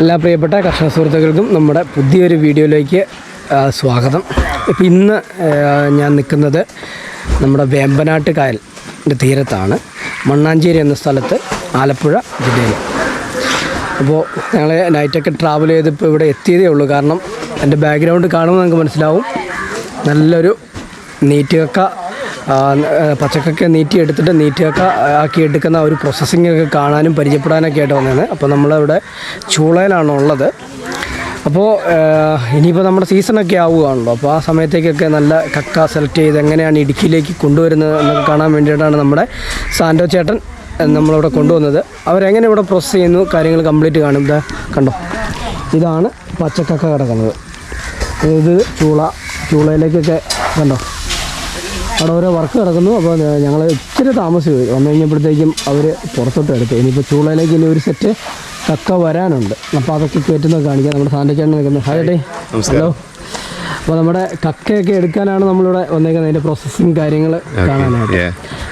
എല്ലാ പ്രിയപ്പെട്ട കർഷക സുഹൃത്തുക്കൾക്കും നമ്മുടെ പുതിയൊരു വീഡിയോയിലേക്ക് സ്വാഗതം. ഇപ്പം ഇന്ന് ഞാൻ നിൽക്കുന്നത് നമ്മുടെ വേമ്പനാട്ട് കായലിന്റെ തീരത്താണ്. മണ്ണാഞ്ചേരി എന്ന സ്ഥലത്ത് ആലപ്പുഴ ജില്ലയിൽ അപ്പോൾ ഞങ്ങൾ നൈറ്റൊക്കെ ട്രാവൽ ചെയ്തിപ്പോൾ ഇവിടെ എത്തിയതേ ഉള്ളൂ. കാരണം എന്റെ ബാക്ക്ഗ്രൗണ്ട് കാണുമ്പോൾ നിങ്ങൾക്ക് മനസ്സിലാവും. നല്ലൊരു നീറ്റ് കക്ക ആ, ആ, പച്ചക്കൊക്കെ നീറ്റി എടുത്തിട്ട് നീറ്റ് ആക്കി എടുക്കുന്ന ഒരു പ്രോസസ്സിംഗ് ഒക്കെ കാണാനും പരിചയപ്പെടാനൊക്കെ ആയിട്ട് വന്നതാണ്. അപ്പോൾ നമ്മളിവിടെ ചൂളയിലാണ് ഉള്ളത്. അപ്പോൾ ഇനിയിപ്പോൾ നമ്മുടെ സീസണൊക്കെ ആവുകയാണല്ലോ. അപ്പോൾ ആ സമയത്തേക്കൊക്കെ നല്ല കക്ക സെലക്ട് ചെയ്ത് എങ്ങനെയാണ് ഇടുക്കിയിലേക്ക് കൊണ്ടുവരുന്നത് എന്നൊക്കെ കാണാൻ വേണ്ടിയിട്ടാണ് നമ്മുടെ സാൻഡോ ചേട്ടൻ നമ്മളിവിടെ കൊണ്ടുവന്നത്. അവരെങ്ങനെ ഇവിടെ പ്രോസസ്സ് ചെയ്യുന്നു കാര്യങ്ങൾ കംപ്ലീറ്റ് കാണും. ഇതാ കണ്ടോ? ഇതാണ് പച്ചക്കക്ക കിടക്കുന്നത്. ഇത് ചൂള ചൂളയിലേക്കൊക്കെ കണ്ടോ? അവിടെ ഓരോ വർക്ക് കിടക്കുന്നു അപ്പോൾ ഞങ്ങൾ ഇച്ചിരി താമസിച്ചു. പോയി വന്നു കഴിഞ്ഞപ്പോഴത്തേക്കും അവർ പുറത്തോട്ട് എടുത്തു. ഇനിയിപ്പോൾ ചൂളയിലേക്ക് ഇനി ഒരു സെറ്റ് കക്ക വരാനുണ്ട്. അപ്പോൾ അതൊക്കെ കയറ്റുന്നത് കാണിക്കാം. നമ്മുടെ സാൻഡച്ചേട്ടൻ നിൽക്കുന്നത് ഹായ് ഹലോ അപ്പോൾ നമ്മുടെ കക്കയൊക്കെ എടുക്കാനാണ് നമ്മളിവിടെ വന്നേക്കുന്നത്. അതിന്റെ പ്രോസസ്സിങ് കാര്യങ്ങൾ കാണാനായിട്ട്.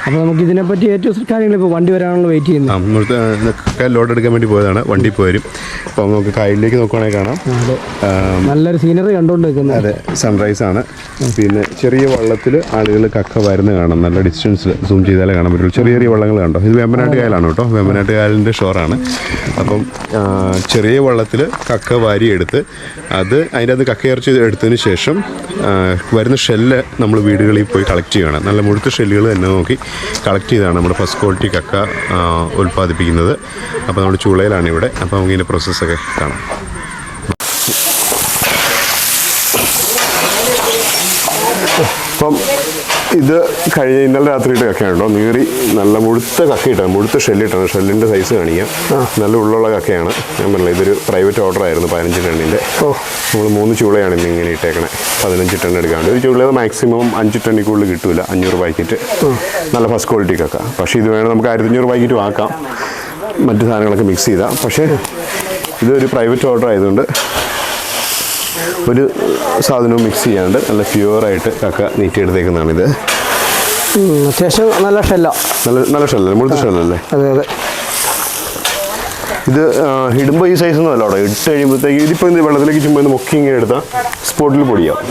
അപ്പോൾ നമുക്ക് ഇതിനെപ്പറ്റി ഏറ്റവും കാര്യങ്ങൾ ഇപ്പോൾ വണ്ടി വരാനുള്ള വെയിറ്റ് ചെയ്യുന്നത് ഇവിടുത്തെ ലോഡ് എടുക്കാൻ വേണ്ടി പോയതാണ്. വണ്ടി പോരും അപ്പോൾ നമുക്ക് കായലിലേക്ക് നോക്കുവാണെങ്കിൽ കാണാം. നല്ലൊരു സീനറി കണ്ടുകൊണ്ട് നിൽക്കുന്നത് അതെ സൺറൈസ് ആണ്. പിന്നെ ചെറിയ വള്ളത്തിൽ ആളുകൾ കക്ക വരുന്ന കാണാം. നല്ല ഡിസ്റ്റൻസിൽ സൂം ചെയ്താലേ കാണാൻ പറ്റുള്ളൂ. ചെറിയ ചെറിയ വള്ളങ്ങൾ കണ്ടോ? ഇത് വേമ്പനാട്ട് കായലാണ് കേട്ടോ. വേമ്പനാട്ട് കായലിന്റെ ഷോറാണ് അപ്പം ചെറിയ വള്ളത്തിൽ കക്ക വാരിയെടുത്ത് അത് അതിന്റെ അത് കക്കയിറച്ചി എടുത്തതിന് ശേഷം വരുന്ന ഷെല്ല് നമ്മൾ വീടുകളിൽ പോയി കളക്ട് ചെയ്യണം നല്ല മുഴുത്ത ഷെല്ലുകൾ തന്നെ നോക്കി. കളക്ട് ചെയ്താണ് നമ്മുടെ ഫസ്റ്റ് ക്വാളിറ്റി കക്ക ഉൽപ്പാദിപ്പിക്കുന്നത്. അപ്പോൾ നമ്മുടെ ചൂളയിലാണ് ഇവിടെ. അപ്പോൾ നമുക്ക് ഇതിന്റെ പ്രോസസ്സൊക്കെ കാണാം. ഇത് കഴിഞ്ഞ ഇന്നലെ രാത്രിയുടെ കക്കയാണല്ലോ. നീറി നല്ല മുഴുത്ത കക്കയിട്ടാണ് മുഴുത്ത ഷെല്ലിട്ടാണ്. ഷെല്ലിന്റെ സൈസ് കാണിക്കാം. നല്ല ഉള്ളുള്ള കക്കയാണ്. ഞാൻ പറഞ്ഞില്ല ഇതൊരു പ്രൈവറ്റ് ഓർഡർ ആയിരുന്നു പതിനഞ്ച് ടണ്ണിന്റെ നമ്മൾ മൂന്ന് ചൂളയാണ് ഇന്ന് ഇങ്ങനെ ഇട്ടേക്കണേ. പതിനഞ്ച് ടൺ എടുക്കാണ്ട്. ഒരു ചൂള മാക്സിമം അഞ്ച് ടണ്ണിൽ കൂടുതൽ കിട്ടൂല. അഞ്ഞൂറ് പാക്കറ്റ് നല്ല ഫസ്റ്റ് ക്വാളിറ്റി കക്ക. പക്ഷേ ഇത് വേണം നമുക്ക് ആയിരത്തഞ്ഞൂറ് പാക്കറ്റും ആക്കാം മറ്റു സാധനങ്ങളൊക്കെ മിക്സ് ചെയ്താൽ പക്ഷേ ഇതൊരു പ്രൈവറ്റ് ഓർഡർ ആയതുകൊണ്ട് ഒരു സാധനവും മിക്സ് ചെയ്യാണ്ട് നല്ല പ്യുവറായിട്ട് കക്ക ഇത് അത്യാവശ്യം നല്ല ഷെല്ല നല്ല നല്ല ഷെല്ലല്ലേ മുഴുത്ത ഷെല്ലല്ലേ അതെ അതെ. ഇത് ഇടുമ്പോൾ ഈ സൈസ് ഒന്നും അല്ല അവിടെ ഇട്ട് കഴിയുമ്പോഴത്തേക്ക് ഇതിപ്പോൾ ഇത് വെള്ളത്തിലേക്ക് ചുമ്മാ ഒന്ന് മുക്കി ഇങ്ങനെ എടുത്താൽ സ്പോട്ടിൽ പൊടിയാവും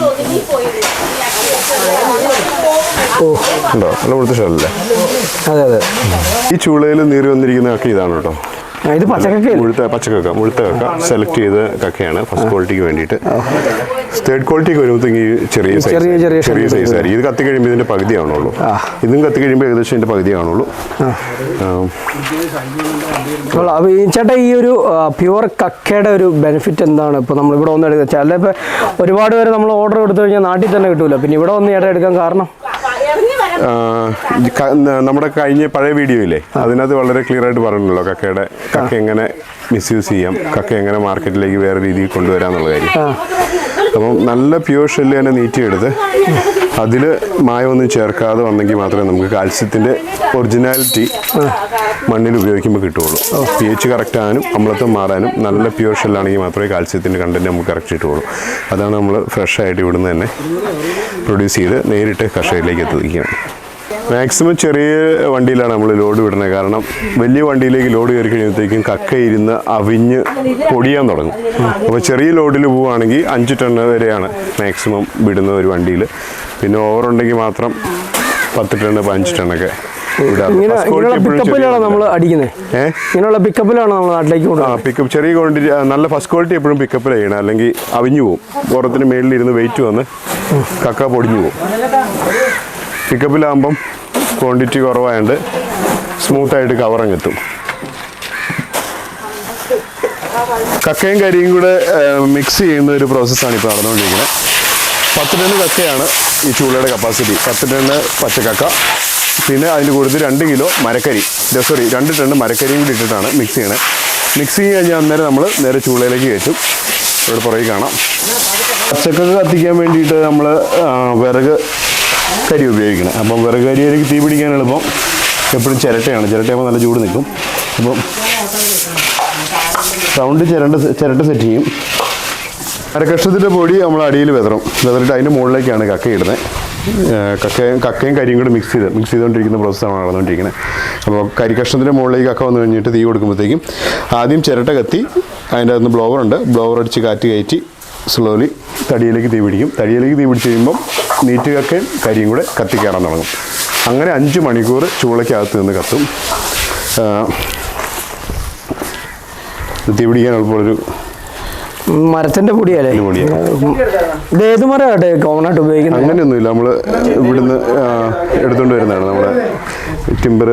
ഓ. ഉണ്ടോ? നല്ല മുഴുത്ത ഷെല്ലല്ലേ അതെ അതെ. ഈ ചൂളയിൽ നീറി വന്നിരിക്കുന്ന കക്ക ഇതാണ് കേട്ടോ. ഇത് പച്ചക്കക്ക പച്ചക്കക്ക. മുഴുത്ത കക്ക സെലക്ട് ചെയ്ത കക്കയാണ്. ഫസ്റ്റ് ക്വാളിറ്റിക്ക് വേണ്ടിയിട്ട്. തേർഡ് ക്വാളിറ്റിക്ക് വരുമ്പോഴത്തേക്ക് ചെറിയ ചെറിയ ചെറിയ ചെറിയ സൈസ് ആയിരിക്കും. ഇത് കത്തി കഴിയുമ്പോൾ ഇതിന്റെ പകുതി ആവണുള്ളൂ. ഇതും കത്തി കഴിയുമ്പോൾ ഏകദേശം ഇതിന്റെ പകുതി ആവണുള്ളൂ. അപ്പോൾ ഈ ചേട്ടാ ഈ ഒരു പ്യുവർ കക്കയുടെ ഒരു ബെനിഫിറ്റ് എന്താണ്? ഇപ്പോൾ നമ്മൾ ഇവിടെ വന്ന് എടുക്കുക ചില ഇപ്പോൾ ഒരുപാട് പേര് നമ്മൾ ഓർഡർ എടുത്തു കഴിഞ്ഞാൽ നാട്ടിൽ തന്നെ കിട്ടൂല. പിന്നെ ഇവിടെ വന്ന് ചേട്ടാ എടുക്കാൻ കാരണം? നമ്മുടെ കഴിഞ്ഞ പഴയ വീഡിയോ ഇല്ലേ അതിനകത്ത് വളരെ ക്ലിയർ ആയിട്ട് പറഞ്ഞല്ലോ കക്കയുടെ കക്ക എങ്ങനെ മിസ്യൂസ് ചെയ്യാം കക്ക എങ്ങനെ മാർക്കറ്റിലേക്ക് വേറെ രീതിയിൽ കൊണ്ടുവരാന്നുള്ള കാര്യം. അപ്പം നല്ല പ്യുവർ ഷെല്ല് തന്നെ നീറ്റിയെടുത്ത് അതിൽ മായമൊന്നും ചേർക്കാതെ വന്നെങ്കിൽ മാത്രമേ നമുക്ക് കാൽസ്യത്തിന്റെ ഒറിജിനാലിറ്റി മണ്ണിൽ ഉപയോഗിക്കുമ്പോൾ കിട്ടുകയുള്ളൂ. പി എച്ച് കറക്റ്റ് ആകാനും അമ്ലത്വം മാറാനും നല്ല പ്യുവർ ഷെല്ലാണെങ്കിൽ മാത്രമേ കാൽസ്യത്തിന്റെ കണ്ടന്റ് നമുക്ക് കറക്റ്റ് കിട്ടുകയുള്ളൂ. അതാണ് നമ്മൾ ഫ്രഷായിട്ട് ഇവിടുന്ന് തന്നെ പ്രൊഡ്യൂസ് ചെയ്ത് നേരിട്ട് കർഷകരിലേക്ക് എത്തിക്കുകയാണ് മാക്സിമം ചെറിയ വണ്ടിയിലാണ് നമ്മൾ ലോഡ് വിടുന്നത്. കാരണം വലിയ വണ്ടിയിലേക്ക് ലോഡ് കയറി കഴിയുമ്പോഴത്തേക്കും കക്ക ഇരുന്ന് അവിഞ്ഞ് പൊടിയാൻ തുടങ്ങും. അപ്പോൾ ചെറിയ ലോഡിൽ പോവുകയാണെങ്കിൽ അഞ്ച് ടണ്ണ് വരെയാണ് മാക്സിമം വിടുന്ന ഒരു വണ്ടിയിൽ പിന്നെ ഓവർ ഉണ്ടെങ്കിൽ മാത്രം പത്ത് ടൺ പതിനഞ്ച് ടണ്ണൊക്കെ ഇങ്ങനെയുള്ള പിക്കപ്പിലാണ് നമ്മൾ അടിക്കുന്നത് ഏ? ഇങ്ങനെയുള്ള പിക്കപ്പിലാണ് നമ്മൾ നാട്ടിലേക്ക് കൊണ്ടുപോകുന്നത് പിക്കപ്പ് ചെറിയ ക്വാണ്ടിറ്റി നല്ല ഫസ്റ്റ് ക്വാളിറ്റി എപ്പോഴും പിക്കപ്പിൽ ചെയ്യണം. അല്ലെങ്കിൽ അവിഞ്ഞു പോകും പുറത്തിന് മേളിലിരുന്ന് വെയിറ്റ് വന്ന് കക്ക പൊടിഞ്ഞു പോകും പിക്കപ്പിലാകുമ്പം ക്വാണ്ടിറ്റി കുറവായതുകൊണ്ട് സ്മൂത്തായിട്ട് കവറങ്ങെത്തും കക്കയും കരിയും കൂടെ മിക്സ് ചെയ്യുന്ന ഒരു പ്രോസസ്സാണ് ഇപ്പോൾ നടന്നുകൊണ്ടിരിക്കുന്നത്. പത്ത് ടണ് കക്കയാണ് ഈ ചൂളയുടെ കപ്പാസിറ്റി പത്ത് ടണ്ണ് പച്ചക്കക്ക. പിന്നെ അതിന്റെ കൂടുതൽ രണ്ട് കിലോ മരക്കരി. സോറി രണ്ട് ടണ്ണ് മരക്കരിയും കൂടി ഇട്ടിട്ടാണ് മിക്സ് ചെയ്യണേ. മിക്സ് ചെയ്ത് കഴിഞ്ഞാൽ അന്നേരം നമ്മൾ നേരെ ചൂളയിലേക്ക് കയറ്റും. ഇവിടെ പുറകെ കാണാം. പച്ചക്കക്ക കത്തിക്കാൻ വേണ്ടിയിട്ട് നമ്മൾ വിറക് കരി ഉപയോഗിക്കണം. അപ്പം വിറക് കരിയിലേക്ക് തീ പിടിക്കാൻ എളുപ്പം. എപ്പോഴും ചിരട്ടയാണ്. ചിരട്ടയാകുമ്പോൾ നല്ല ചൂട് നിൽക്കും. അപ്പം സൗണ്ട് ചിരണ്ട ചിരട്ട സെറ്റ് ചെയ്യും. അരക്കഷ്ണത്തിന്റെ പൊടി നമ്മൾ അടിയിൽ വിതറും. വിതറിട്ട് അതിന്റെ മുകളിലേക്കാണ് കക്ക ഇടുന്നത് കക്കയും കക്കയും കരിയും കൂടെ മിക്സ് ചെയ്ത് മിക്സ് ചെയ്തുകൊണ്ടിരിക്കുന്ന പ്രോസസ്സാണ് നടന്നുകൊണ്ടിരിക്കുന്നത് അപ്പോൾ കരിക്കഷ്ണത്തിന്റെ മുകളിലേക്ക് കക്ക വന്നു കഴിഞ്ഞിട്ട് തീ കൊടുക്കുമ്പോഴത്തേക്കും ആദ്യം ചിരട്ട കത്തി അതിന്റെ അകത്ത് ബ്ലോവർ ഉണ്ട്. ബ്ലോവർ അടിച്ച് കാറ്റ് കയറ്റി സ്ലോലി തടിയിലേക്ക് തീ പിടിക്കും. തടിയിലേക്ക് തീ പിടിച്ച് കഴിയുമ്പം നീറ്റ് കക്കയും കരിയും കൂടെ കത്തിക്കയറാൻ തുടങ്ങും. അങ്ങനെ അഞ്ച് മണിക്കൂർ ചൂളയ്ക്കകത്ത് നിന്ന് കത്തും. തീ പിടിക്കാൻ എളുപ്പമുള്ളൊരു മരത്തിന്റെ പൊടിയല്ലേ? പൊടിയാ. ഇത് ഏത് മരമാട്ടെ കോമൺ ആയിട്ട് ഉപയോഗിക്കുന്നത്? അങ്ങനെയൊന്നുമില്ല. നമ്മൾ ഇവിടുന്ന് എടുത്തോണ്ട് എടുത്തുകൊണ്ട് വരുന്നതാണ്. നമ്മുടെ ടിമ്പർ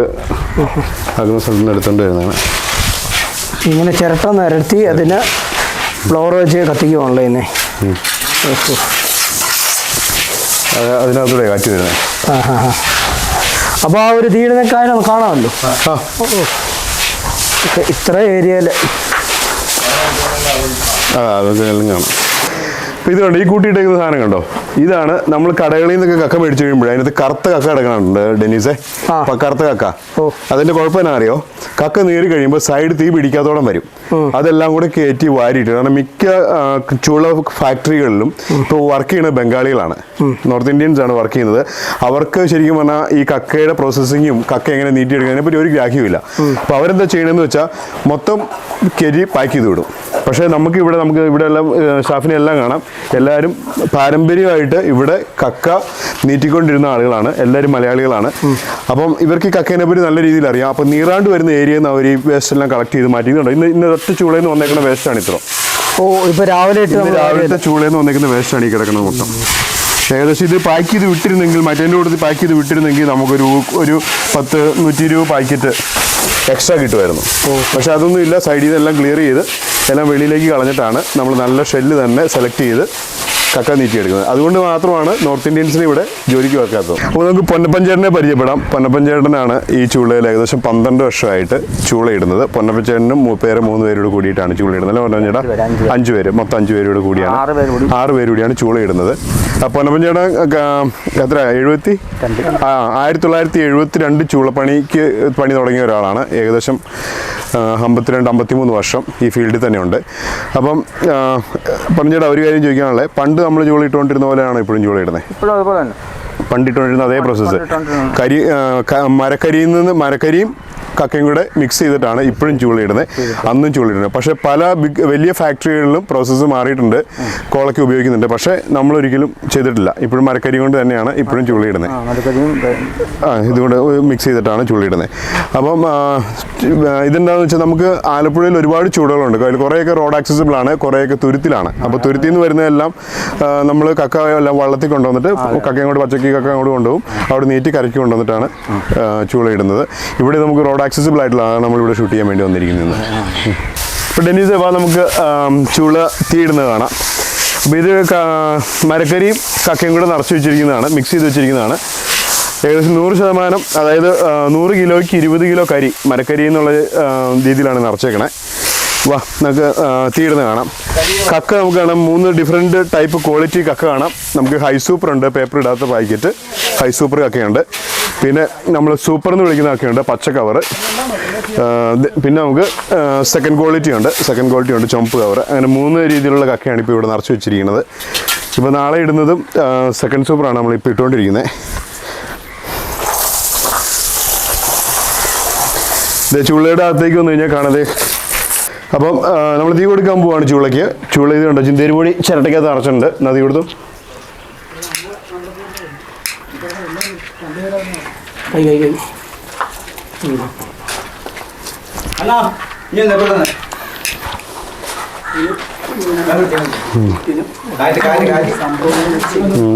ആകുന്ന സ്ഥലത്ത് നിന്ന് എടുത്തുകൊണ്ട് വരുന്നതാണ്. ഇങ്ങനെ ചിരട്ട നിരത്തി അതിന് ഫ്ലോർ വെച്ച് കത്തിക്കുവാണല്ലോ ഇന്നെ അത് അതിനകത്തൂടെ കാറ്റ് വരുന്നത് അപ്പോൾ ആ ഒരു തീടുന്ന കാര്യം കാണാമല്ലോ? ഇത്ര- ഇത്ര ഏരിയയിൽ ആ ഇത് കണ്ടോ ഈ കൂട്ടിയിട്ടേക്കുന്ന സാധനം കണ്ടോ ഇതാണ് നമ്മൾ കടകളിൽ നിന്നൊക്കെ കക്ക മേടിച്ചു കഴിയുമ്പോഴേ അതിനകത്ത് കറുത്ത കക്ക കിടക്കണുണ്ട് ഡെന്നീസെ ആ. അപ്പം കറുത്ത കക്ക. അതിന്റെ കുഴപ്പം എന്നാ അറിയോ കക്ക നേരി കഴിയുമ്പോൾ സൈഡ് തീ പിടിക്കാത്തോളം വരും. അതെല്ലാം കൂടെ കയറ്റി വാരിയിട്ട് കാരണം മിക്ക ചുള ഫാക്ടറികളിലും ഇപ്പോൾ വർക്ക് ചെയ്യുന്നത് ബംഗാളികളാണ്. നോർത്ത് ഇന്ത്യൻസ് ആണ് വർക്ക് ചെയ്യുന്നത്. അവർക്ക് ശരിക്കും പറഞ്ഞാൽ ഈ കക്കയുടെ പ്രോസസ്സിങ്ങും കക്ക എങ്ങനെ നീട്ടിയെടുക്കുന്നതിനെ പറ്റി ഒരു ഗ്രാഹ്യമില്ല അപ്പോൾ അവരെന്താ ചെയ്യണമെന്ന് വെച്ചാൽ മൊത്തം കരി പാക്ക് ചെയ്ത് വിടും. പക്ഷേ നമുക്ക് ഇവിടെ നമുക്ക് ഇവിടെ എല്ലാം സ്റ്റാഫിനെ എല്ലാം കാണാം. എല്ലാവരും പാരമ്പര്യമായിട്ട് ഇവിടെ കക്ക നീട്ടിക്കൊണ്ടിരുന്ന ആളുകളാണ്. എല്ലാവരും മലയാളികളാണ്. അപ്പം ഇവർക്ക് കക്കേനെ പറ്റി നല്ല രീതിയിൽ അറിയാം. അപ്പം നീറാണ്ട് വരുന്ന ഏരിയയിൽ നിന്ന് അവർ ഈ വേസ്റ്റ് എല്ലാം കളക്ട് ചെയ്ത് മാറ്റി ഇന്ന് ഇന്ന് ഒറ്റ ചൂളയിൽ നിന്ന് വന്നേക്കുന്ന വേസ്റ്റാണ് ഇത്ര ഓ ഇപ്പോൾ രാവിലെ രാവിലത്തെ ചൂളയിൽ നിന്ന് വന്നേക്കുന്ന വേസ്റ്റാണ് ഈ കിടക്കുന്നത് മൊത്തം. ഏകദേശം ഇത് പാക്ക് ചെയ്ത് വിട്ടിരുന്നെങ്കിൽ മറ്റേന്റെ കൂടെ പാക്ക് ചെയ്ത് വിട്ടിരുന്നെങ്കിൽ നമുക്കൊരു ഒരു പത്ത് നൂറ്റി ഇരുപത് പാക്കറ്റ് എക്സ്ട്രാ കിട്ടുമായിരുന്നു പക്ഷെ അതൊന്നും ഇല്ല. സൈഡിൽ നിന്ന് എല്ലാം ക്ലിയർ ചെയ്ത് എല്ലാം വെളിയിലേക്ക് കളഞ്ഞിട്ടാണ് നമ്മൾ നല്ല ഷെല്ല് തന്നെ സെലക്ട് ചെയ്ത് കക്ക നീറ്റിയെടുക്കുന്നത് അതുകൊണ്ട് മാത്രമാണ് നോർത്ത് ഇന്ത്യൻസിനെ ഇവിടെ ജോലിക്ക് വെക്കാത്തത്. അപ്പോൾ നമുക്ക് പൊന്നപ്പഞ്ചേട്ടനെ പരിചയപ്പെടാം. പൊന്നപ്പഞ്ചേട്ടനാണ് ഈ ചൂളയിൽ ഏകദേശം പന്ത്രണ്ട് വർഷമായിട്ട് ചൂളയിടുന്നത്. പൊന്നപ്പഞ്ചേട്ടനും പേര് മൂന്ന് പേരോട് കൂടിയിട്ടാണ് ചൂളയിടുന്നത്. അല്ലെ പൊന്നപ്പഞ്ചേട്ടാ അഞ്ച് പേര് മൊത്തം അഞ്ച് പേരോട് കൂടിയാണ്. ആറ് പേര് ആറ് പേര് കൂടിയാണ് ചൂളയിടുന്നത്. അപ്പോൾ പൊന്നപ്പഞ്ചേട്ടൻ എത്ര? എഴുപത്തി? ആ ആയിരത്തി തൊള്ളായിരത്തി എഴുപത്തി രണ്ട് ചൂളപ്പണിക്ക് പണി തുടങ്ങിയ ഒരാളാണ്. ഏകദേശം അമ്പത്തിരണ്ട് അമ്പത്തിമൂന്ന് വർഷം ഈ ഫീൽഡിൽ തന്നെയുണ്ട്. അപ്പം പറഞ്ഞേട്ടാ ഒരു കാര്യം ചോദിക്കാനുള്ളത്. പണ്ട് നമ്മൾ ജോളി ഇട്ടുകൊണ്ടിരുന്ന പോലെയാണ് ഇപ്പോഴും ജോളി ഇടുന്നത് ഇപ്പോഴും അതുപോലെ തന്നെ. പണ്ടിട്ടുകൊണ്ടിരുന്ന അതേ പ്രോസസ്സ് കരി മരക്കരിയിൽ നിന്ന് മരക്കരിയും കക്കയും കൂടെ മിക്സ് ചെയ്തിട്ടാണ് ഇപ്പോഴും ചൂളിയിടുന്നത് അന്നും ചൂളിയിടുന്നത് പക്ഷേ പല ബിഗ് വലിയ ഫാക്ടറികളിലും പ്രോസസ്സ് മാറിയിട്ടുണ്ട്. കോളയ്ക്ക് ഉപയോഗിക്കുന്നുണ്ട്. പക്ഷേ നമ്മളൊരിക്കലും ചെയ്തിട്ടില്ല. ഇപ്പോഴും മരക്കരി കൊണ്ട് തന്നെയാണ് ഇപ്പോഴും ചൂളിയിടുന്നത് ആ ഇതുകൊണ്ട് മിക്സ് ചെയ്തിട്ടാണ് ചൂളിയിടുന്നത് അപ്പം ഇതെന്താണെന്ന് വെച്ചാൽ നമുക്ക് ആലപ്പുഴയിൽ ഒരുപാട് ചൂടുകളുണ്ട്. അതിൽ കുറേയൊക്കെ റോഡ് ആക്സസിബിൾ ആണ് കുറേയൊക്കെ തുരുത്തിലാണ്. അപ്പോൾ തുരുത്തിൽ നിന്ന് വരുന്നതെല്ലാം നമ്മൾ കക്ക എല്ലാം വള്ളത്തിൽ കൊണ്ടുവന്നിട്ട് കക്കയും കൊണ്ട് പച്ചക്കി കക്ക അങ്ങോട്ട് കൊണ്ടുപോകും. അവിടെ നീറ്റി കരക്കി കൊണ്ടുവന്നിട്ടാണ് ചൂളയിടുന്നത്. ഇവിടെ നമുക്ക് റോഡ് ആക്സസിബിൾ ആയിട്ടുള്ളതാണ് നമ്മളിവിടെ ഷൂട്ട് ചെയ്യാൻ വേണ്ടി വന്നിരിക്കുന്നത്. ഇപ്പോൾ ഡെന്നീസ് വാ നമുക്ക് ചൂള തീയിടുന്നത് കാണാം. അപ്പോൾ ഇത് മരക്കരിയും കക്കയും കൂടെ നിറച്ച് വെച്ചിരിക്കുന്നതാണ് മിക്സ് ചെയ്ത് വെച്ചിരിക്കുന്നതാണ്. ഏകദേശം നൂറ് ശതമാനം അതായത് നൂറ് കിലോയ്ക്ക് ഇരുപത് കിലോ കരി മരക്കരി എന്നുള്ള രീതിയിലാണ് നിറച്ചേക്കണേ. വാ നമുക്ക് തീയിടുന്ന കാണാം. കക്ക നമുക്ക് കാണാം. മൂന്ന് ഡിഫറെന്റ് ടൈപ്പ് ക്വാളിറ്റി കക്ക കാണാം. നമുക്ക് ഹൈ സൂപ്പർ ഉണ്ട് പേപ്പർ ഇടാത്ത പാക്കറ്റ് ഹൈ സൂപ്പർ കക്കയുണ്ട്. പിന്നെ നമ്മൾ സൂപ്പർ എന്ന് വിളിക്കുന്ന കക്കയുണ്ട് പച്ച കവറ് പിന്നെ നമുക്ക് സെക്കൻഡ് ക്വാളിറ്റി ഉണ്ട്. സെക്കൻഡ് ക്വാളിറ്റി ഉണ്ട് ചുമപ്പ് കവർ അങ്ങനെ മൂന്ന് രീതിയിലുള്ള കക്കയാണ് ഇപ്പോൾ ഇവിടെ നിറച്ച് വെച്ചിരിക്കുന്നത്. ഇപ്പോൾ നാളെ ഇടുന്നതും സെക്കൻഡ് സൂപ്പറാണ് നമ്മളിപ്പോൾ ഇട്ടുകൊണ്ടിരിക്കുന്നത് ചുള്ളയുടെ അകത്തേക്ക് വന്നു കഴിഞ്ഞാൽ കാണാതെ അപ്പം നമ്മൾ തീ കൊടുക്കാൻ പോവാണ് ചൂളയ്ക്ക്. ചൂള ഇത് കണ്ടോ? ചിന്തേരി ചിരട്ടയ്ക്കകത്ത് അറച്ചിട്ടുണ്ട് എന്നാ തീ കൊടുത്തു?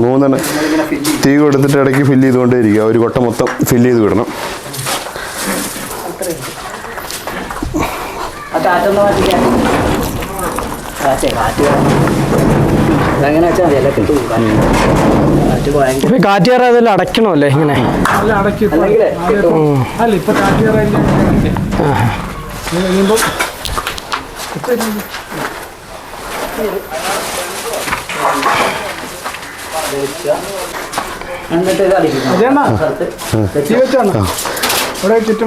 മൂന്നെണ്ണം. തീ കൊടുത്തിട്ട് ഇടയ്ക്ക് ഫില്ല് ചെയ്തുകൊണ്ടേ ഇരിക്കുക ഒരു കൊട്ട മൊത്തം ഫില്ല് ചെയ്ത് വിടണം. വെച്ചാൽ അല്ല കിട്ടും കാറ്റ് ഭയങ്കര കാറ്റ് കയറാതെ അതെല്ലാം അടയ്ക്കണമല്ലേ ഇങ്ങനെ അല്ല ഇപ്പൊ എന്നിട്ട് ഇത്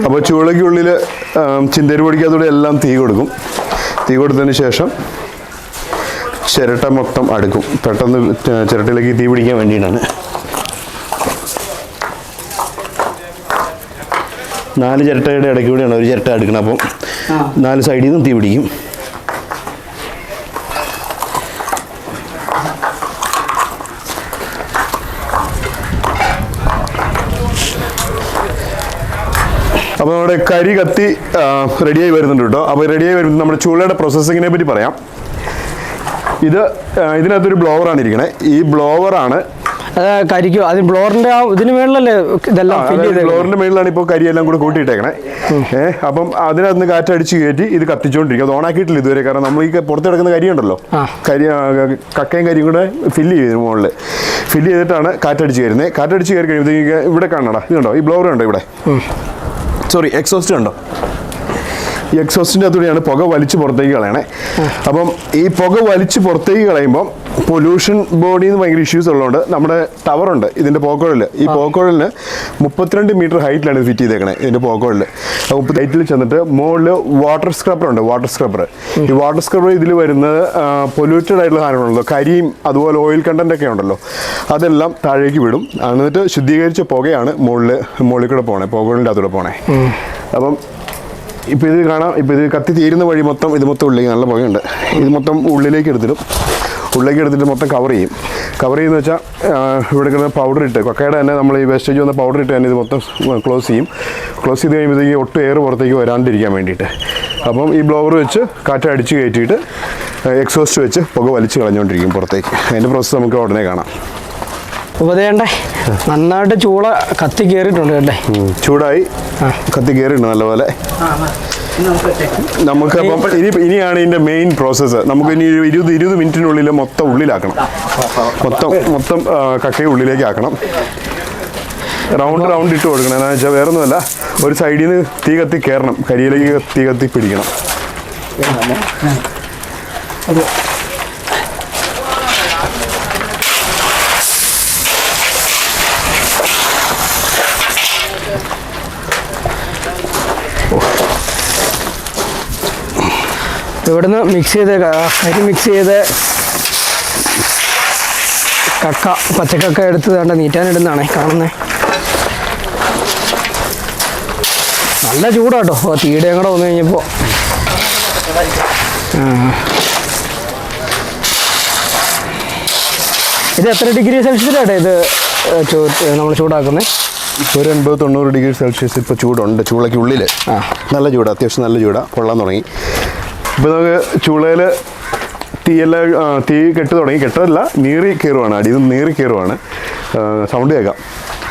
അപ്പോൾ ചുവളയ്ക്കുള്ളിൽ ചിന്തേരി പൊടിക്കാത്തോടെ എല്ലാം തീ കൊടുക്കും. തീ കൊടുത്തതിന് ശേഷം ചിരട്ട മൊത്തം അടുക്കും. പെട്ടെന്ന് ചിരട്ടയിലേക്ക് തീ പിടിക്കാൻ വേണ്ടിയിട്ടാണ്. നാല് ചിരട്ടയുടെ ഇടയ്ക്ക് ഒരു ചിരട്ട അടുക്കണം അപ്പം നാല് സൈഡിൽ നിന്നും തീ പിടിക്കും. അപ്പോൾ നമ്മുടെ കരി കത്തി റെഡിയായി വരുന്നുണ്ട് കേട്ടോ. അപ്പോൾ റെഡിയായി വരുന്നത് നമ്മുടെ ചൂളയുടെ പ്രോസസ്സിങ്ങിനെ പറ്റി പറയാം. ഇത് ഇതിനകത്തൊരു ബ്ലോവറാണ് ഇരിക്കണേ. ഈ ബ്ലോവറാണ് കരിക്കും അത് ബ്ലോറിന്റെ ആ ഇതിന് മേളിലല്ലേ ഇതെല്ലാം ബ്ലോറിന്റെ മേളിലാണ് ഇപ്പോൾ കരിയെല്ലാം കൂടെ കൂട്ടിയിട്ടേക്കണേ. ഏഹ് അപ്പം അതിനകത്ത് കാറ്റടിച്ച് കയറ്റി ഇത് കത്തിച്ചുകൊണ്ടിരിക്കും അത് ഓണാക്കിയിട്ടില്ല ഇതുവരെ. കാരണം നമ്മൾ ഈ പുറത്തെടുക്കുന്ന കരി ഉണ്ടല്ലോ കരി കക്കയും കരിയും കൂടെ ഫില്ല് ചെയ്തു മുകളിൽ ഫില്ല് ചെയ്തിട്ടാണ് കാറ്റടിച്ച് കയറുന്നത്. കാറ്റടിച്ച് കയറി കഴിയുമ്പോഴത്തേക്ക് ഇവിടെ കാണണടാ. ഇതുണ്ടോ ഈ ബ്ലോവർ ഉണ്ടോ ഇവിടെ? സോറി എക്സോസ്റ്റ് ഉണ്ടോ? ഈ എക്സോസ്റ്റിന്റെ അകത്തൂടെയാണ് പുക വലിച്ച് പുറത്തേക്ക് കളയണേ. അപ്പം ഈ പുക വലിച്ച് പുറത്തേക്ക് കളയുമ്പം പൊല്യൂഷൻ ബോഡിയിൽ നിന്ന് ഭയങ്കര ഇഷ്യൂസ് ഉള്ളതുകൊണ്ട് നമ്മുടെ ടവറുണ്ട് ഇതിന്റെ പോക്കോഴിൽ ഈ പോക്കോഴിൽ മുപ്പത്തിരണ്ട് മീറ്റർ ഹൈറ്റിലാണ് ഇത് ഫിറ്റ് ചെയ്തേക്കണേ ഇതിന്റെ പോക്കോഴിൽ മുപ്പത്തി ഹൈറ്റിൽ ചെന്നിട്ട് മുകളിൽ വാട്ടർ സ്ക്രബ്ബർ ഉണ്ട് വാട്ടർ സ്ക്രബ്ബർ ഈ വാട്ടർ സ്ക്രബ്ബർ ഇതിൽ വരുന്നത് പൊല്യൂറ്റഡ് ആയിട്ടുള്ള സാധനങ്ങളുണ്ടല്ലോ കരിയും അതുപോലെ ഓയിൽ കണ്ടന്റ് ഒക്കെ ഉണ്ടല്ലോ അതെല്ലാം താഴേക്ക് വിടും. എന്നിട്ട് ശുദ്ധീകരിച്ച പുകയാണ് മുകളിൽ മുകളിൽ കൂടെ പോണേ പോകോളിന്റെ അതുകൂടെ പോണേ. അപ്പം ഇപ്പം ഇത് കാണാം ഇപ്പം ഇത് കത്തി തീരുന്ന വഴി മൊത്തം ഇത് മൊത്തം ഉള്ളിലേക്ക് നല്ല പുകയുണ്ട്. ഇത് മൊത്തം ഉള്ളിലേക്ക് എടുത്തിടും. ഉള്ളിലേക്ക് എടുത്തിട്ട് മൊത്തം കവർ ചെയ്യും. കവർ ചെയ്യുന്ന വെച്ചാൽ ഇവിടെ കിടന്ന പൗഡർ ഇട്ട് കൊക്കയുടെ തന്നെ നമ്മൾ ഈ വേസ്റ്റേജ് വന്ന പൗഡർ ഇട്ട് തന്നെ ഇത് മൊത്തം ക്ലോസ് ചെയ്യും. ക്ലോസ് ചെയ്ത് കഴിയുമ്പോഴത്തേക്ക് ഒട്ടും എയർ പുറത്തേക്ക് വരാണ്ടിരിക്കാൻ വേണ്ടിയിട്ട്. അപ്പം ഈ ബ്ലോവർ വെച്ച് കാറ്റ് അടിച്ച് കയറ്റിയിട്ട് എക്സോസ്റ്റ് വെച്ച് പുക വലിച്ച് കളഞ്ഞുകൊണ്ടിരിക്കും പുറത്തേക്ക്. അതിന്റെ പ്രോസസ്സ് നമുക്ക് ഉടനെ കാണാം. അപ്പോൾ നന്നായിട്ട് ചൂള കത്തി കയറിയിട്ടുണ്ട് കേട്ടെ ചൂടായി. കത്തി കയറിയിട്ടുണ്ട് നല്ലപോലെ. നമുക്ക് അപ്പം ഇനി ഇനിയാണ് ഇതിന്റെ മെയിൻ പ്രോസസ്സ് നമുക്ക് ഇനി ഒരു ഇരുപത് ഇരുപത് മിനിറ്റിനുള്ളിൽ മൊത്തം ഉള്ളിലാക്കണം. മൊത്തം മൊത്തം കക്കയെ ഉള്ളിലേക്ക് ആക്കണം. റൗണ്ട് റൗണ്ട് ഇട്ട് കൊടുക്കണം. എന്നാ വെച്ചാൽ വേറെ ഒന്നുമല്ല ഒരു സൈഡിൽ നിന്ന് തീ കത്തി കയറണം കരിയിലേക്ക് തീ കത്തി പിടിക്കണം. ഇവിടുന്ന് മിക്സ് ചെയ്ത് അരി മിക്സ് ചെയ്ത് കക്ക പച്ചക്കക്ക എടുത്ത് വേണ്ട നീറ്റാനിടുന്നതാണേ കാണുന്നേ. നല്ല ചൂടാട്ടോ. ഓ തീടെ കൂടെ വന്നു കഴിഞ്ഞപ്പോൾ ഇത് എത്ര ഡിഗ്രി സെൽഷ്യസിലാട്ടെ ഇത് നമ്മൾ ചൂടാക്കുന്നത് ഒരു എൺപത് തൊണ്ണൂറ് ഡിഗ്രി സെൽഷ്യസ് ഇപ്പോൾ ചൂടുണ്ട് ചൂളയ്ക്ക് ഉള്ളിൽ ആ. നല്ല ചൂടാ അത്യാവശ്യം നല്ല ചൂടാ പൊള്ളാൻ തുടങ്ങി. ഇപ്പോൾ നമുക്ക് ചൂളയിൽ തീയെല്ലാം തീ കെട്ട് തുടങ്ങി. കെട്ടല്ല നീറി കയറുവാണ്. അടിയിൽ നിന്ന് നീറി കയറുവാണ്. സൗണ്ട് കേൾക്കാം.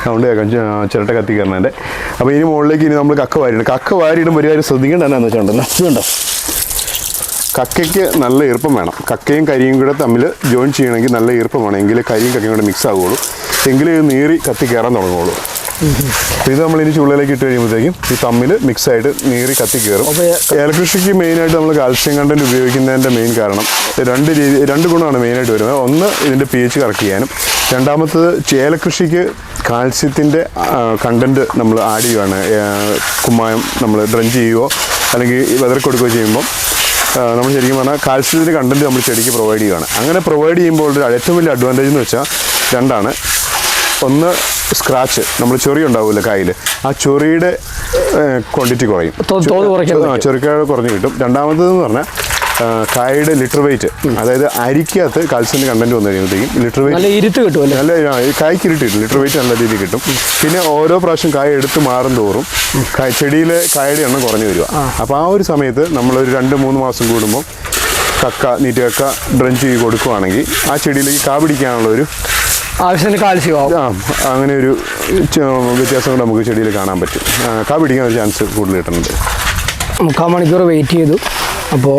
സൗണ്ട് കേൾക്കാം. ചിരട്ട കത്തി കയറുന്നതിന്റെ അപ്പോൾ ഇനി മുകളിലേക്ക് ഇനി നമ്മൾ കക്ക വാരിയിടും. കക്ക വാരിയിടുമ്പോൾ ഒരു കാര്യം ശ്രദ്ധിക്കേണ്ട എന്നാന്ന് വെച്ചിട്ടുണ്ടല്ലോ ഇതുണ്ടോ കക്കയ്ക്ക് നല്ല ഈർപ്പം വേണം. കക്കയും കരിയും കൂടെ തമ്മിൽ ജോയിൻ ചെയ്യണമെങ്കിൽ നല്ല ഈർപ്പം വേണം. എങ്കിൽ കരിയും കക്കയും കൂടെ മിക്സ് ആവുകയുള്ളൂ. എങ്കിൽ ഇത് നീറി കത്തി കയറാൻ അപ്പോൾ ഇത് നമ്മൾ ഇനി ചുള്ളിലേക്ക് ഇട്ട് കഴിയുമ്പോഴത്തേക്കും ഈ തമ്മിൽ മിക്സ് ആയിട്ട് നീറി കത്തി കയറും ഇലക്ട്രിസിറ്റിക്ക് മെയിനായിട്ട് നമ്മൾ കാൽസ്യം കണ്ടന്റ് ഉപയോഗിക്കുന്നതിന്റെ മെയിൻ കാരണം രണ്ട് രീതി രണ്ട് ഗുണമാണ് മെയിനായിട്ട് വരുന്നത്. ഒന്ന് ഇതിന്റെ പി എച്ച് കറക്റ്റ് ചെയ്യാനും. രണ്ടാമത്തത് ചേലകൃഷിക്ക് കാൽസ്യത്തിന്റെ കണ്ടന്റ് നമ്മൾ ആഡ് ചെയ്യുകയാണ് കുമ്മായം നമ്മൾ ഡ്രഞ്ച് ചെയ്യുകയോ അല്ലെങ്കിൽ വെതർ കൊടുക്കുകയോ ചെയ്യുമ്പോൾ നമ്മൾ ശരിക്കും പറഞ്ഞാൽ കാൽസ്യത്തിന്റെ കണ്ടന്റ് നമ്മൾ ചെടിക്ക് പ്രൊവൈഡ് ചെയ്യുകയാണ് അങ്ങനെ പ്രൊവൈഡ് ചെയ്യുമ്പോൾ ഏറ്റവും വലിയ അഡ്വാന്റേജ് എന്ന് വെച്ചാൽ രണ്ടാണ് ഒന്ന് സ്ക്രാച്ച് നമ്മൾ ചൊറി ഉണ്ടാവില്ല കായിൽ ആ ചൊറിയുടെ ക്വാണ്ടിറ്റി കുറയും. ചൊറിക്കാട് കുറഞ്ഞു കിട്ടും. രണ്ടാമത്തേതെന്ന് പറഞ്ഞാൽ കായയുടെ ലിറ്റർ വെയിറ്റ് അതായത് അരിക്കകത്ത് കാൽസ്യത്തിന്റെ കണ്ടന്റ് വന്നു കഴിയുമ്പോഴത്തേക്കും ലിറ്റർ നല്ല വെയിറ്റ് ഇരുത്ത് കിട്ടുമല്ലോ നല്ല കായ്ക്ക് കായ്ക്ക് കിട്ടും. ലിറ്റർ വെയിറ്റ് നല്ല രീതിയിൽ കിട്ടും. പിന്നെ ഓരോ പ്രാവശ്യം കായ എടുത്ത് മാറും തോറും ചെടിയിലെ കായയുടെ എണ്ണം കുറഞ്ഞു വരിക. അപ്പോൾ ആ ഒരു സമയത്ത് നമ്മളൊരു രണ്ട് മൂന്ന് മാസം കൂടുമ്പോൾ കക്ക നീറ്റ് കക്ക ഡ്രഞ്ച് ചെയ്ത് കൊടുക്കുവാണെങ്കിൽ ആ ചെടിയിലേക്ക് കാ പിടിക്കാനുള്ള ഒരു ആവശ്യത്തിന് കാൽസ്യമാവും ആ അങ്ങനെ ഒരു വ്യത്യാസം കൂടെ നമുക്ക് ചെടിയിൽ കാണാൻ പറ്റും. കാ പിടിക്കാൻ ഒരു ചാൻസ് കൂടുതൽ കിട്ടുന്നുണ്ട്. മുക്കാൽ മണിക്കൂർ വെയിറ്റ് ചെയ്തു. അപ്പോൾ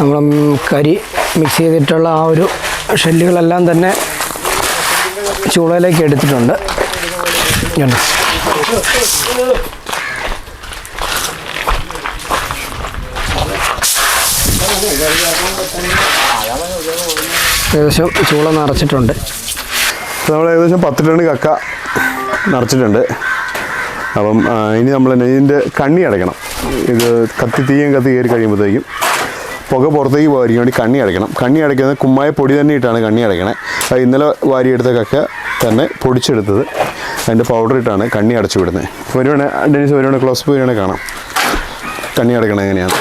നമ്മൾ കരി മിക്സ് ചെയ്തിട്ടുള്ള ആ ഒരു ഷെല്ലുകളെല്ലാം തന്നെ ചൂളയിലേക്ക് എടുത്തിട്ടുണ്ട്? ഏകദേശം ചൂള നിറച്ചിട്ടുണ്ട്. നമ്മൾ ഏകദേശം പത്ത് ടൺ കക്ക നിറച്ചിട്ടുണ്ട്. അപ്പം ഇനി നമ്മൾ ഇതിന്റെ കണ്ണി അടയ്ക്കണം. ഇത് കത്തി തീയും കത്തി കയറി കഴിയുമ്പോഴത്തേക്കും പുക പുറത്തേക്ക് പോകാതിരിക്കാൻ വേണ്ടി കണ്ണി അടയ്ക്കണം. കണ്ണി അടയ്ക്കുന്നത് കുമ്മായ പൊടി തന്നെ ഇട്ടാണ് കണ്ണി അടയ്ക്കണേ. അത് ഇന്നലെ വാരിയെടുത്ത കക്ക തന്നെ പൊടിച്ചെടുത്തത്. അതിന്റെ പൗഡർ ഇട്ടാണ് കണ്ണി അടച്ചു വിടുന്നത്. വരുവാണ് ഡെനിസ് വരുവാണ് ക്ലോസ് പോയി കാണാം. കണ്ണി അടയ്ക്കണം എങ്ങനെയാണ്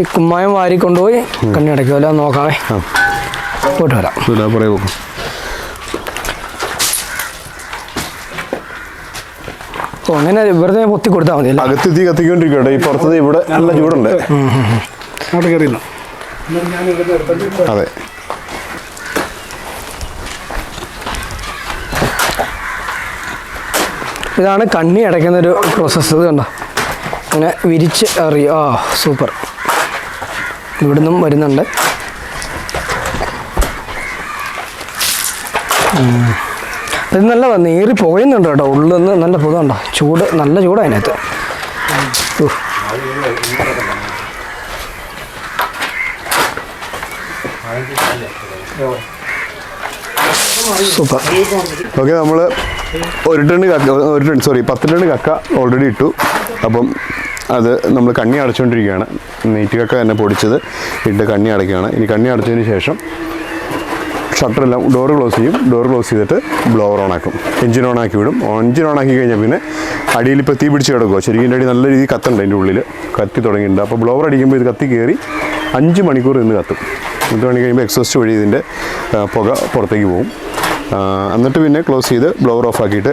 ഈ കുമ്മായം വാരി കൊണ്ടുപോയി കണ്ണി അടയ്ക്കുമല്ലോ നോക്കാവേ. പോയിട്ട് വരാം. പറയൂ അങ്ങനെ വെറുതെ പൊത്തി കൊടുത്താൽ മതി അകത്ത് തീ കത്തിക്കൊണ്ടിരിക്കട്ടെ ഈ പുറത്തത് ഇവിടെ നല്ല ചൂടുണ്ട്. കയറിയില്ല. അതെ. ഇതാണ് കണ്ണി അടയ്ക്കുന്ന ഒരു പ്രോസസ്സ് ഇത് കണ്ടോ? അങ്ങനെ വിരിച്ച് അറിയോ ആ സൂപ്പർ. ഇവിടുന്നും വരുന്നുണ്ട്. അത് നല്ല നീറി പുകയുന്നുണ്ട് കേട്ടോ. ഉള്ളിൽ നിന്ന് നല്ല പുതുണ്ടോ ചൂട് നല്ല ചൂട് അതിനകത്ത്. സൂപ്പർ. ഓക്കെ നമ്മൾ ഒരു ടണ്ണ് കക്ക ഒരു ടൺ സോറി പത്ത് ടണ്ണ് കക്ക ഓൾറെഡി ഇട്ടു. അപ്പം അത് നമ്മൾ കണ്ണി അടച്ചുകൊണ്ടിരിക്കുകയാണ്. നെയ്റ്റ് കക്ക തന്നെ പൊടിച്ചത് ഇട്ട് കണ്ണി അടയ്ക്കുകയാണ് ഇനി കണ്ണി അടച്ചതിന് ശേഷം ഷട്ടറെല്ലാം ഡോർ ക്ലോസ് ചെയ്യും. ഡോർ ക്ലോസ് ചെയ്തിട്ട് ബ്ലോവർ ഓൺ ആക്കും. എഞ്ചിൻ ഓൺ ആക്കി വിടും. എഞ്ചിൻ ഓൺ ആക്കി കഴിഞ്ഞാൽ പിന്നെ അടിയിൽ ഇപ്പോൾ തീ പിടിച്ച് കിടക്കുക ശരിക്കും അടി നല്ല രീതിയിൽ കത്തുണ്ട് അതിന്റെ ഉള്ളിൽ കത്തി തുടങ്ങിയിട്ടുണ്ട്. അപ്പോൾ ബ്ലോവർ അടിക്കുമ്പോൾ ഇത് കത്തി കയറി അഞ്ച് മണിക്കൂർ നിന്ന് കത്തും. അഞ്ച് മണി കഴിയുമ്പോൾ എക്സോസ്റ്റ് വഴി ഇതിന്റെ പുക പുറത്തേക്ക് പോകും. എന്നിട്ട് പിന്നെ ക്ലോസ് ചെയ്ത് ബ്ലവർ ഓഫ് ആക്കിയിട്ട്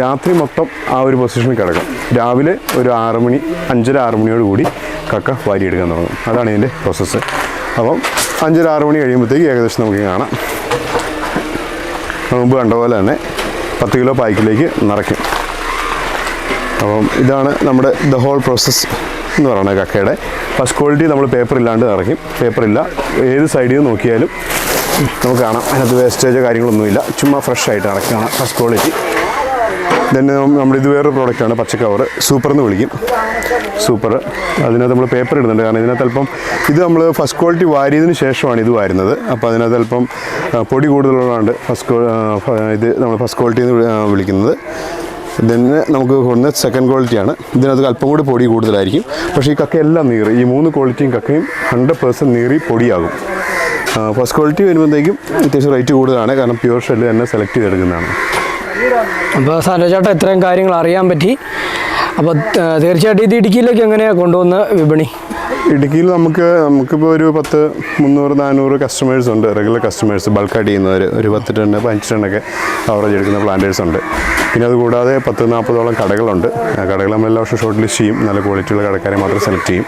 രാത്രി മൊത്തം ആ ഒരു പൊസിഷനിൽ കിടക്കും. രാവിലെ ഒരു ആറ് മണി അഞ്ചര ആറ് മണിയോട് കൂടി കക്ക വാരിയെടുക്കാൻ തുടങ്ങും. അതാണ് ഇതിന്റെ പ്രോസസ്സ് അപ്പം അഞ്ചര ആറ് മണി കഴിയുമ്പോഴത്തേക്ക് ഏകദേശം നമുക്ക് കാണാം. മുമ്പ് കണ്ട പോലെ തന്നെ പത്ത് കിലോ പായ്ക്കിലേക്ക് നിറയ്ക്കും. അപ്പം ഇതാണ് നമ്മുടെ ദ ഹോൾ പ്രോസസ്സ് എന്ന് പറയുന്നത് കക്കയുടെ. ഫസ്റ്റ് ക്വാളിറ്റി നമ്മൾ പേപ്പർ ഇല്ലാണ്ട് നിറയ്ക്കും. പേപ്പറില്ല ഏത് സൈഡിൽ നോക്കിയാലും നമുക്ക് കാണാം. അതിനകത്ത് വേസ്റ്റേജോ കാര്യങ്ങളൊന്നുമില്ല. ചുമ്മാ ഫ്രഷ് ആയിട്ട് നടക്കുകയാണ്. ഫസ്റ്റ് ക്വാളിറ്റി ദെൻ നമ്മുടെ ഇത് വേറൊരു പ്രോഡക്റ്റാണ് പച്ചക്കവർ കവർ സൂപ്പർ എന്ന് വിളിക്കും. സൂപ്പർ അതിനകത്ത് നമ്മൾ പേപ്പർ ഇടുന്നുണ്ട്. കാരണം ഇതിനകത്ത് അല്പം ഇത് നമ്മൾ ഫസ്റ്റ് ക്വാളിറ്റി വാരിയതിന് ശേഷമാണ് ഇത് വാരുന്നത്. അപ്പോൾ അതിനകത്ത് അല്പം പൊടി കൂടുതലുള്ളതാണ് ഫസ്റ്റ് ഇത് നമ്മൾ ഫസ്റ്റ് ക്വാളിറ്റി എന്ന് വിളിക്കുന്നത്. ഇതിന് നമുക്ക് കൊടുക്കുന്ന സെക്കൻഡ് ക്വാളിറ്റിയാണ് ഇതിനകത്ത് അല്പം കൂടി പൊടി കൂടുതലായിരിക്കും. പക്ഷേ ഈ കക്ക എല്ലാം നീറി. ഈ മൂന്ന് ക്വാളിറ്റിയും കക്കയും ഹൺഡ്രഡ് പേഴ്സന്റ് നീറി പൊടിയാകും. ഫസ്റ്റ് ക്വാളിറ്റി വരുമ്പോഴത്തേക്കും അത്യാവശ്യം റേറ്റ് കൂടുതലാണ്. കാരണം പ്യുവർ ഷെല്ല് തന്നെ സെലക്ട് ചെയ്തെടുക്കുന്നതാണ്. അപ്പോൾ സാരചേട്ടൻ ഇത്രയും കാര്യങ്ങൾ അറിയാൻ പറ്റി. അപ്പോൾ തീർച്ചയായിട്ടും ഇത് ഇടുക്കിയിലേക്ക് എങ്ങനെയാണ് കൊണ്ടുവന്ന് വിപണി? ഇടുക്കിയിൽ നമുക്ക് നമുക്കിപ്പോൾ ഒരു പത്ത് മുന്നൂറ് നാനൂറ് കസ്റ്റമേഴ്സ് ഉണ്ട്. റെഗുലർ കസ്റ്റമേഴ്സ് ബൾക്കായിട്ട് ചെയ്യുന്നവർ ഒരു പത്ത് ടൺ പതിനഞ്ച് ടണ്ണൊക്കെ കവറേജ് എടുക്കുന്ന പ്ലാന്റേഴ്സ് ഉണ്ട്. പിന്നെ അതുകൂടാതെ പത്ത് നാൽപ്പതോളം കടകളുണ്ട്. കടകൾ നമ്മൾ എല്ലാ വർഷവും ഷോർട്ട് ലിസ്റ്റ് ചെയ്യും. നല്ല ക്വാളിറ്റിയുള്ള കടക്കാരെ മാത്രം സെലക്ട് ചെയ്യും.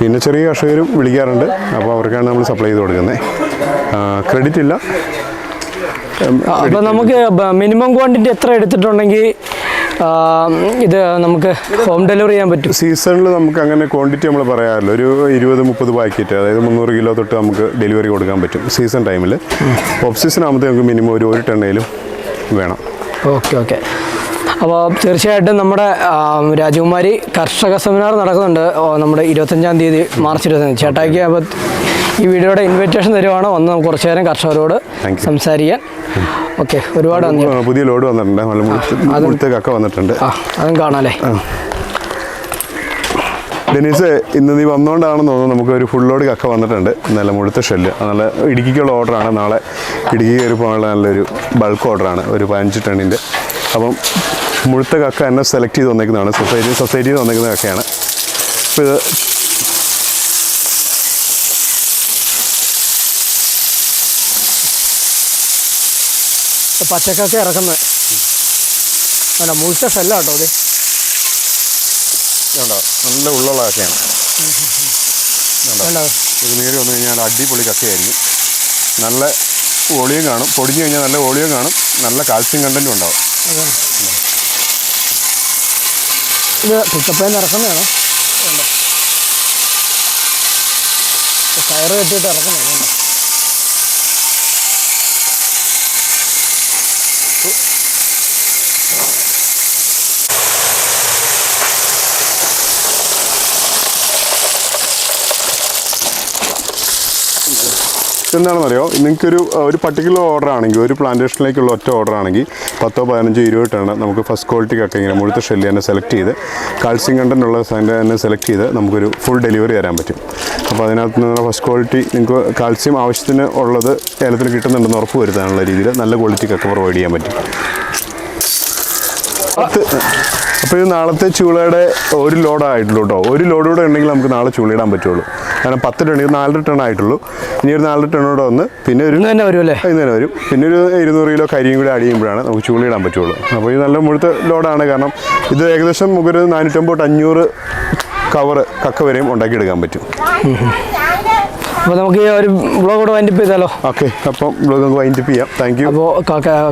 പിന്നെ ചെറിയ കർഷകരും വിളിക്കാറുണ്ട്. അപ്പോൾ അവർക്കാണ് നമ്മൾ സപ്ലൈ ചെയ്ത് കൊടുക്കുന്നത്. ക്രെഡിറ്റ് ഇല്ല. അപ്പോൾ നമുക്ക് മിനിമം ക്വാണ്ടിറ്റി എത്ര എടുത്തിട്ടുണ്ടെങ്കിൽ ഇത് നമുക്ക് ഹോം ഡെലിവറി ചെയ്യാൻ പറ്റും. സീസണിൽ നമുക്ക് അങ്ങനെ ക്വാണ്ടിറ്റി നമ്മൾ പറയാറില്ല. ഒരു ഇരുപത് മുപ്പത് പാക്കറ്റ് അതായത് മുന്നൂറ് കിലോ തൊട്ട് നമുക്ക് ഡെലിവറി കൊടുക്കാൻ പറ്റും സീസൺ ടൈമിൽ ഓഫ് സീസൺ ആകുമ്പോഴത്തേക്ക് നമുക്ക് മിനിമം ഒരു ഒരു ടണ്ണയിലും വേണം. ഓക്കെ ഓക്കെ അപ്പോൾ തീർച്ചയായിട്ടും നമ്മുടെ രാജകുമാരി കർഷക സെമിനാർ നടക്കുന്നുണ്ട്. നമ്മുടെ ഇരുപത്തഞ്ചാം തീയതി മാർച്ച് ഇരുപത്തഞ്ച്. ചേട്ടായിക്ക് അപ്പോൾ ഈ വീഡിയോയുടെ ഇൻവിറ്റേഷൻ തരുവാണ്. വന്ന് നമുക്ക് കുറച്ചു നേരം കർഷകരോട് സംസാരിക്കാൻ. ഓക്കെ ഒരുപാട് നന്ദി. പുതിയ ലോഡ് വന്നിട്ടുണ്ട്. കക്ക വന്നിട്ടുണ്ട്. ആ അതും കാണാല്ലേ ഡെനീസ് ഇന്ന് നീ വന്നുകൊണ്ടാണെന്ന് തോന്നുന്നു നമുക്ക് ഒരു ഫുൾ ലോഡ് കക്ക വന്നിട്ടുണ്ട്. നല്ല മുഴുത്ത ഷെല്ല് നല്ല ഇടുക്കിക്കുള്ള ഓർഡറാണ് നാളെ ഇടുക്കി കയറി പോകാനുള്ള നല്ലൊരു ബൾക്ക് ഓർഡറാണ് ഒരു പതിനഞ്ച് ടണ്ണിന്റെ അപ്പം മുഴുത്ത കക്ക എന്നെ സെലക്ട് ചെയ്ത് വന്നേക്കുന്നതാണ് സൊസൈറ്റി സൊസൈറ്റിയിൽ വന്നേക്കുന്ന കക്കയാണ്. അപ്പോൾ ഇത് പച്ചക്കൊക്കെ ഇറക്കുന്നത് അല്ല മുഴുത്ത സെല്ല കേട്ടോ അതെ നല്ല ഉള്ളുള്ള കക്കയാണ്. ഇത് നേരി വന്നു കഴിഞ്ഞാൽ അടിപൊളി കക്കയായിരിക്കും. നല്ല ഓളിയും കാണും. പൊടിഞ്ഞു കഴിഞ്ഞാൽ നല്ല ഓളിയും കാണും. നല്ല കാൽസ്യം കണ്ടന്റും ഉണ്ടാവും. ഇത് പിക്കപ്പേന്ന് ഇറക്കുന്നതാണ്? വേണ്ട കയറ് കെട്ടിയിട്ട് ഇറക്കുന്നതാണ്? എന്താണെന്നറിയോ നിങ്ങൾക്കൊരു ഒരു പർട്ടിക്കുലർ ഓർഡർ ആണെങ്കിൽ ഒരു പ്ലാന്റേഷനിലേക്കുള്ള ഒറ്റ ഓർഡർ ആണെങ്കിൽ പത്തോ പതിനഞ്ചോ ഇരുപത് ടൺ നമുക്ക് ഫസ്റ്റ് ക്വാളിറ്റിക്കൊക്കെ കക്ക ഇങ്ങനെ മുഴുത്ത ഷെല്ലി തന്നെ സെലക്ട് ചെയ്ത് കാൽസ്യം സാധനം തന്നെ സെലക്ട് ചെയ്ത് നമുക്കൊരു ഫുൾ ഡെലിവറി തരാൻ പറ്റും. അപ്പോൾ അതിനകത്ത് നിന്ന് ഫസ്റ്റ് ക്വാളിറ്റി നിങ്ങൾക്ക് കാൽസ്യം ആവശ്യത്തിന് ഉള്ളത് ഏലത്തിൽ കിട്ടുന്നുണ്ടെന്ന് ഉറപ്പ് വരുത്താനുള്ള രീതിയിൽ നല്ല ക്വാളിറ്റിക്കൊക്കെ കക്ക പ്രൊവൈഡ് ചെയ്യാൻ പറ്റും. അപ്പോൾ ഇത് നാളത്തെ ചൂളയുടെ ഒരു ലോഡായിട്ടുള്ളൂ കേട്ടോ ഒരു ലോഡ് കൂടെ ഉണ്ടെങ്കിൽ നമുക്ക് നാളെ ചൂളിടാൻ പറ്റുള്ളൂ. കാരണം പത്ത് ടൺ ഇത് നാലര ടൺ ആയിട്ടുള്ളൂ. ഇനി ഒരു നാലര ടൺ കൂടെ വന്ന് പിന്നെ ഒരു ഇന്ന് തന്നെ അല്ലേ? ഇന്ന് തന്നെ വരും. പിന്നെ ഒരു ഇരുന്നൂറ് കിലോ കരിയും കൂടി ആഡ് ചെയ്യുമ്പോഴാണ് നമുക്ക് ചൂളിടാൻ പറ്റുള്ളൂ. അപ്പോൾ ഇത് നല്ല മുഴുത്ത ലോഡാണ്. കാരണം ഇത് ഏകദേശം നമുക്കൊരു നാനൂറ്റമ്പത് അഞ്ഞൂറ് കവർ കക്ക വരെയും ഉണ്ടാക്കിയെടുക്കാൻ പറ്റും. അപ്പോൾ നമുക്ക് ഈ ഒരു ബ്ലോഗ് കൂടെ വൈൻഡപ്പ് ചെയ്താലോ? ഓക്കെ. അപ്പം ബ്ലോഗ് നമുക്ക് വൈൻഡപ്പ് ചെയ്യാം. താങ്ക് യു അപ്പോൾ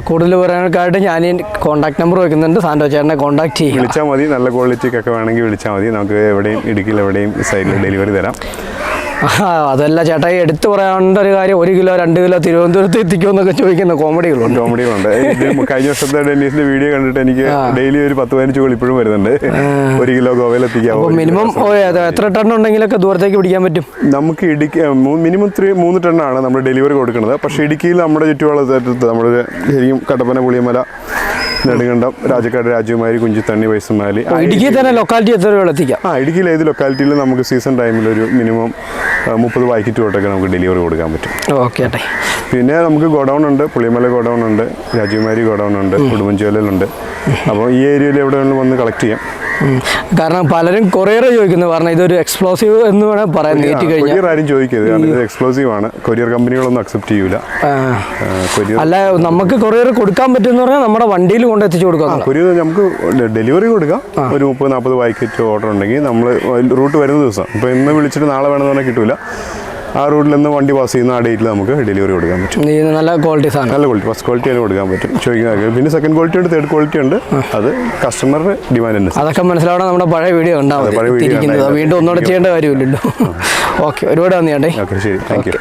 കൂടുതൽ പറയാനൊക്കെയായിട്ട് ഞാൻ കോൺടാക്ട് നമ്പർ വെക്കുന്നുണ്ട്. സാൻഡോ ചേട്ടനെ കോൺടാക്ട് ചെയ്യുക വിളിച്ചാൽ മതി. നല്ല ക്വാളിറ്റിക്കൊക്കെ വേണമെങ്കിൽ വിളിച്ചാൽ മതി. നമുക്ക് എവിടെയും ഇടുക്കിയിൽ എവിടെയും സൈഡിൽ ഡെലിവറി തരാം. അതല്ല ചേട്ടായി എടുത്തു പറയാനുള്ള ഒരു കാര്യം ഒരു കിലോ രണ്ട് കിലോ തിരുവനന്തപുരത്ത് എത്തിക്കുമെന്നൊക്കെ ചോദിക്കുന്ന കോമഡികളുണ്ട്. കോമഡികളുണ്ട്. കഴിഞ്ഞ വർഷത്തെ ഡെന്നീസിന്റെ വീഡിയോ കണ്ടിട്ട് എനിക്ക് ഡെയിലി ഒരു പത്ത് പതിനഞ്ച് കോൾ ഇപ്പോഴും വരുന്നുണ്ട്. ഒരു കിലോ ഗോവയിൽ എത്തിക്കാം മിനിമം എത്ര ടൺ ഉണ്ടെങ്കിലൊക്കെ ദൂരത്തേക്ക് പിടിക്കാൻ പറ്റും? നമുക്ക് ഇടുക്കി മിനിമം ത്രീ മൂന്ന് ടണ്ണാണ് നമ്മൾ ഡെലിവറി കൊടുക്കുന്നത്. പക്ഷേ ഇടുക്കിയിൽ നമ്മുടെ ചുറ്റുപാടത്ത് നമ്മുടെ ശരിക്കും കട്ടപ്പന പുളിയമല നെടുങ്കണ്ടം രാജക്കാട് രാജകുമാരി കുഞ്ചിത്തണ്ണി വയസ്സുമാലി ഇടുക്കി തന്നെ ലൊക്കാലിറ്റി എത്ര എത്തിക്കാം. ആ ഇടുക്കിയിൽ ഏത് ലൊക്കാലിറ്റിയിൽ നമുക്ക് സീസൺ ടൈമിൽ ഒരു മിനിമം മുപ്പത് പാക്കറ്റ് തൊട്ടൊക്കെ നമുക്ക് ഡെലിവറി കൊടുക്കാൻ പറ്റും. ഓക്കെ പിന്നെ നമുക്ക് ഗോഡൗൺ ഉണ്ട് പുളിമല ഗോഡൗൺ ഉണ്ട് രാജകുമാരി ഗോഡൗൺ ഉണ്ട് ഉടുമ്പൻചോലുണ്ട് അപ്പോൾ ഈ ഏരിയയിൽ എവിടെ വേണമെങ്കിലും വന്ന് കളക്ട് ചെയ്യാം. കാരണം പലരും കൊറിയർ ചോദിക്കുന്നു. കാരണം ഇതൊരു എക്സ്പ്ലോസീവ് എന്ന് വേണം പറയാൻ കഴിഞ്ഞാൽ. കൊറിയർ ആരും ചോദിക്കരുത്. കാരണം ഇത് എക്സ്പ്ലോസീവ് ആണ്. കൊറിയർ കമ്പനികളൊന്നും അക്സെപ്റ്റ് ചെയ്യൂല. അല്ല നമുക്ക് കൊറിയർ കൊടുക്കാൻ പറ്റുമെന്ന് പറഞ്ഞാൽ നമ്മുടെ വണ്ടിയിൽ കൊണ്ട് എത്തിച്ചു കൊടുക്കാം കൊറിയർ നമുക്ക് ഡെലിവറി കൊടുക്കാം. ഒരു മുപ്പത് നാൽപ്പത് പാക്കറ്റ് ഓർഡർ ഉണ്ടെങ്കിൽ നമ്മൾ റൂട്ട് വരുന്ന ദിവസം. ഇപ്പോൾ ഇന്ന് വിളിച്ചിട്ട് നാളെ വേണമെന്ന് പറഞ്ഞാൽ കിട്ടൂല. ആ റൂട്ടിൽ നിന്ന് വണ്ടി പാസ് ചെയ്യുന്ന ആ ഡേറ്റിൽ നമുക്ക് ഡെലിവറി കൊടുക്കാൻ പറ്റും. നല്ല ക്വാളിറ്റി സാധനം. നല്ല ക്വാളിറ്റി ഫസ്റ്റ് ക്വാളിറ്റി തന്നെ കൊടുക്കാൻ പറ്റും. ചോദിക്കുന്ന പിന്നെ സെക്കൻഡ് ക്വാളിറ്റി ഉണ്ട് തേർഡ് ക്വാളിറ്റി ഉണ്ട്. അത് കസ്റ്റമറുടെ ഡിമാൻഡ് ഉണ്ട് അതൊക്കെ മനസ്സിലാവണം നമ്മുടെ പഴയ വീഡിയോ ഉണ്ടാവും പഴയ ഉണ്ടായിരുന്നു. വീണ്ടും ഒന്നുകൂടെ ചെയ്യേണ്ട കാര്യമില്ലല്ലോ. ഓക്കെ ഒരുപാട് നന്ദി ഓക്കെ ശരി. Thank you